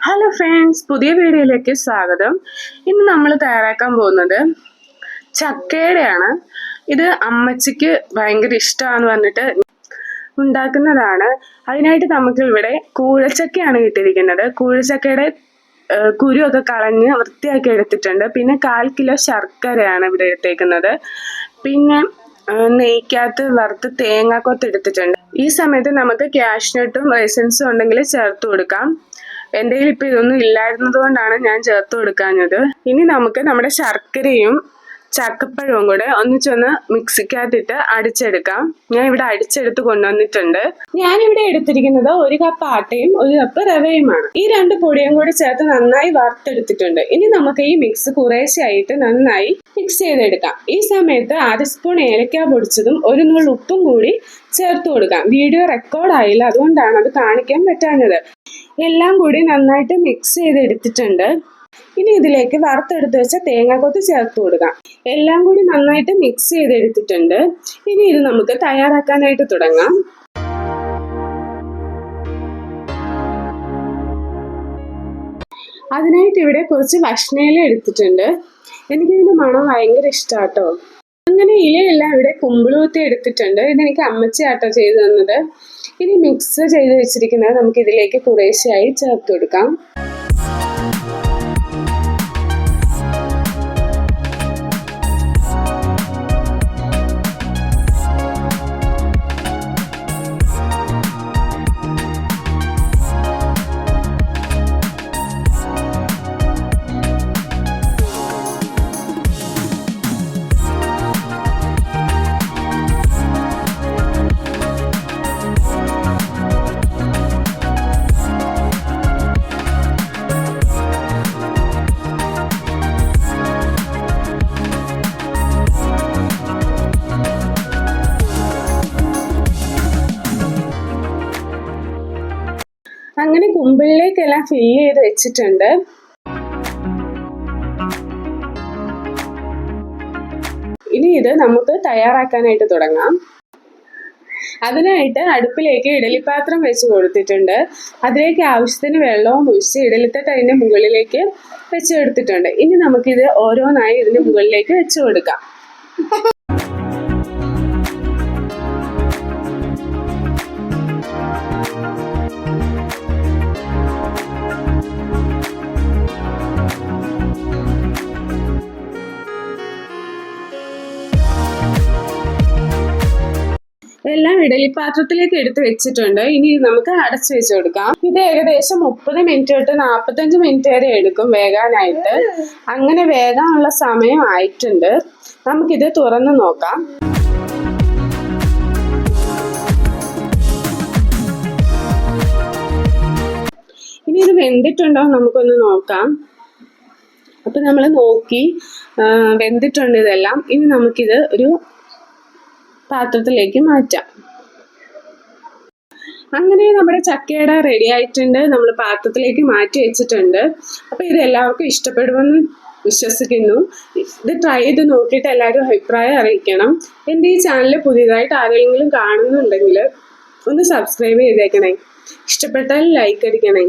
Hello friends പുതിയ വീഡിയോയിലേക്ക് സ്വാഗതം. ഇന്ന് നമ്മൾ തയ്യാറാക്കാൻ പോകുന്നത് ചക്കയുടെയാണ്. ഇത് അമ്മച്ചിക്ക് ഭയങ്കര ഇഷ്ടമാണെന്ന് പറഞ്ഞിട്ട് ഉണ്ടാക്കുന്നതാണ്. അതിനായിട്ട് നമുക്ക് ഇവിടെ കൂഴച്ചക്കയാണ് കിട്ടിയിരിക്കുന്നത്. കൂഴച്ചക്കയുടെ കുരു കുരുവൊക്കെ കളഞ്ഞ് വൃത്തിയാക്കി എടുത്തിട്ടുണ്ട്. പിന്നെ കാൽ കിലോ ശർക്കരയാണ് ഇവിടെ എടുത്തേക്കുന്നത്. പിന്നെ നെയ്ക്കകത്ത് വറുത്ത് തേങ്ങാക്കൊത്ത് എടുത്തിട്ടുണ്ട്. ഈ സമയത്ത് നമുക്ക് ക്യാഷ്നട്ടും റൈസൻസും ഉണ്ടെങ്കിൽ ചേർത്ത് കൊടുക്കാം. എന്റെ കയ്യിൽ ഇപ്പം ഇതൊന്നും ഇല്ലായിരുന്നത് കൊണ്ടാണ് ഞാൻ ചേർത്ത് കൊടുക്കാഞ്ഞത്. ഇനി നമുക്ക് നമ്മുടെ ശർക്കരയും ചക്കപ്പഴവും കൂടെ ഒന്നിച്ചൊന്ന് മിക്സിക്കകത്തിട്ട് അടിച്ചെടുക്കാം. ഞാൻ ഇവിടെ അടിച്ചെടുത്ത് കൊണ്ടുവന്നിട്ടുണ്ട്. ഞാനിവിടെ എടുത്തിരിക്കുന്നത് ഒരു കപ്പ് ആട്ടയും ഒരു കപ്പ് റവയുമാണ്. ഈ രണ്ട് പൊടിയും കൂടി ചേർത്ത് നന്നായി വറുത്തെടുത്തിട്ടുണ്ട്. ഇനി നമുക്ക് ഈ മിക്സ് കുറേശ്ശെയായിട്ട് നന്നായി മിക്സ് ചെയ്തെടുക്കാം. ഈ സമയത്ത് അര സ്പൂൺ ഏലക്ക പൊടിച്ചതും ഒരു നുള്ളു ഉപ്പും കൂടി ചേർത്ത് കൊടുക്കാം. വീഡിയോ റെക്കോർഡ് ആയില്ല. അതുകൊണ്ടാണ് അത് കാണിക്കാൻ പറ്റാഞ്ഞത്. എല്ലാം കൂടി നന്നായിട്ട് മിക്സ് ചെയ്തെടുത്തിട്ടുണ്ട്. ഇനി ഇതിലേക്ക് വറുത്തെടുത്ത് വെച്ച തേങ്ങാക്കൊത്ത് ചേർത്ത് കൊടുക്കാം. എല്ലാം കൂടി നന്നായിട്ട് മിക്സ് ചെയ്തെടുത്തിട്ടുണ്ട്. ഇനി ഇത് നമുക്ക് തയ്യാറാക്കാനായിട്ട് തുടങ്ങാം. അതിനായിട്ട് ഇവിടെ കുറച്ച് ഭക്ഷണയില എടുത്തിട്ടുണ്ട്. എനിക്കിതിന്റെ മണം ഭയങ്കര ഇഷ്ടാട്ടോ. അങ്ങനെ ഇലയെല്ലാം ഇവിടെ കുമ്പിളൂത്തി എടുത്തിട്ടുണ്ട്. ഇതെനിക്ക് അമ്മച്ചിയാട്ടോ ചെയ്തു തന്നത്. ഇനി മിക്സ് ചെയ്ത് വെച്ചിരിക്കുന്നത് നമുക്ക് ഇതിലേക്ക് കുറേശ്ശെയായി ചേർത്ത് കൊടുക്കാം. അങ്ങനെ കുമ്പിളിലേക്കെല്ലാം ഫില്ല് ചെയ്ത് വെച്ചിട്ടുണ്ട്. ഇനി ഇത് നമുക്ക് തയ്യാറാക്കാനായിട്ട് തുടങ്ങാം. അതിനായിട്ട് അടുപ്പിലേക്ക് ഇഡലിപ്പാത്രം വെച്ച് കൊടുത്തിട്ടുണ്ട്. അതിലേക്ക് ആവശ്യത്തിന് വെള്ളവും ഒഴിച്ച് ഇഡലിത്തട്ട് അതിന്റെ മുകളിലേക്ക് വെച്ച് കൊടുത്തിട്ടുണ്ട്. ഇനി നമുക്കിത് ഓരോന്നായി ഇതിന് മുകളിലേക്ക് വെച്ച് കൊടുക്കാം. എല്ലാം ഇഡലിപ്പാത്രത്തിലേക്ക് എടുത്ത് വെച്ചിട്ടുണ്ട്. ഇനി നമുക്ക് അടച്ചു വെച്ച് കൊടുക്കാം. ഇത് ഏകദേശം മുപ്പത് മിനിറ്റ് തൊട്ട് നാൽപ്പത്തഞ്ച് മിനിറ്റ് വരെ എടുക്കും വേകാനായിട്ട്. അങ്ങനെ വേകാനുള്ള സമയം ആയിട്ടുണ്ട്. നമുക്കിത് തുറന്ന് നോക്കാം. ഇനി ഇത് വെന്തിട്ടുണ്ടോ നമുക്കൊന്ന് നോക്കാം. അപ്പം നമ്മൾ നോക്കി വെന്തിട്ടുണ്ട് ഇതെല്ലാം. ഇനി നമുക്കിത് ഒരു പാത്രത്തിലേക്ക് മാറ്റാം. അങ്ങനെ നമ്മുടെ ചക്കയുടെ റെഡി ആയിട്ടുണ്ട്. നമ്മൾ പാത്രത്തിലേക്ക് മാറ്റി വെച്ചിട്ടുണ്ട്. അപ്പോൾ ഇത് എല്ലാവർക്കും ഇഷ്ടപ്പെടുമെന്ന് വിശ്വസിക്കുന്നു. ഇത് ട്രൈ ചെയ്ത് നോക്കിയിട്ട് എല്ലാവരും അഭിപ്രായം അറിയിക്കണം. എന്റെ ഈ ചാനൽ പുതിയതായിട്ട് ആരെങ്കിലും കാണുന്നുണ്ടെങ്കിൽ ഒന്ന് സബ്സ്ക്രൈബ് ചെയ്തേക്കണേ. ഇഷ്ടപ്പെട്ടാൽ ലൈക്ക് അടിക്കണേ.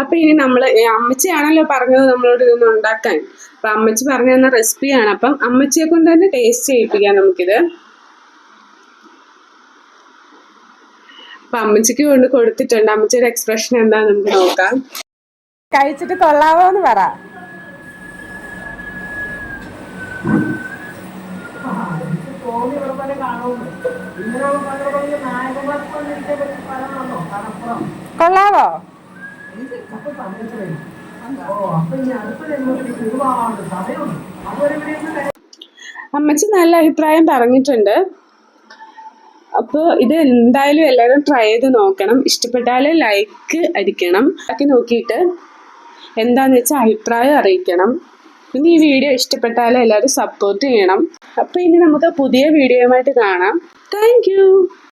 അപ്പൊ ഇനി നമ്മൾ അമ്മച്ചിയാണല്ലോ പറഞ്ഞത് നമ്മളോട് ഇതൊന്നും ഉണ്ടാക്കാൻ. അപ്പൊ അമ്മച്ചി പറഞ്ഞു തന്ന റെസിപ്പിയാണ്. അപ്പം അമ്മച്ചിയെ കൊണ്ട് തന്നെ ടേസ്റ്റ് ചെയ്യിപ്പിക്കാം നമുക്കിത്. അപ്പൊ അമ്മച്ചിക്ക് കൊണ്ട് കൊടുത്തിട്ടുണ്ട്. അമ്മച്ചിയുടെ എക്സ്പ്രഷൻ എന്താ നമുക്ക് നോക്കാം. കഴിച്ചിട്ട് കൊള്ളാവോ എന്ന് പറ. കൊള്ളാവോ? അമ്മച്ചി നല്ല അഭിപ്രായം പറഞ്ഞിട്ടുണ്ട്. അപ്പോൾ ഇത് എന്തായാലും എല്ലാവരും ട്രൈ ചെയ്ത് നോക്കണം. ഇഷ്ടപ്പെട്ടാൽ ലൈക്ക് അടിക്കണം. ആക്കി നോക്കിയിട്ട് എന്താന്ന് വെച്ചാൽ അഭിപ്രായം അറിയിക്കണം. പിന്നെ ഈ വീഡിയോ ഇഷ്ടപ്പെട്ടാൽ എല്ലാവരും സപ്പോർട്ട് ചെയ്യണം. അപ്പോൾ ഇനി നമുക്ക് പുതിയ വീഡിയോയുമായിട്ട് കാണാം. താങ്ക്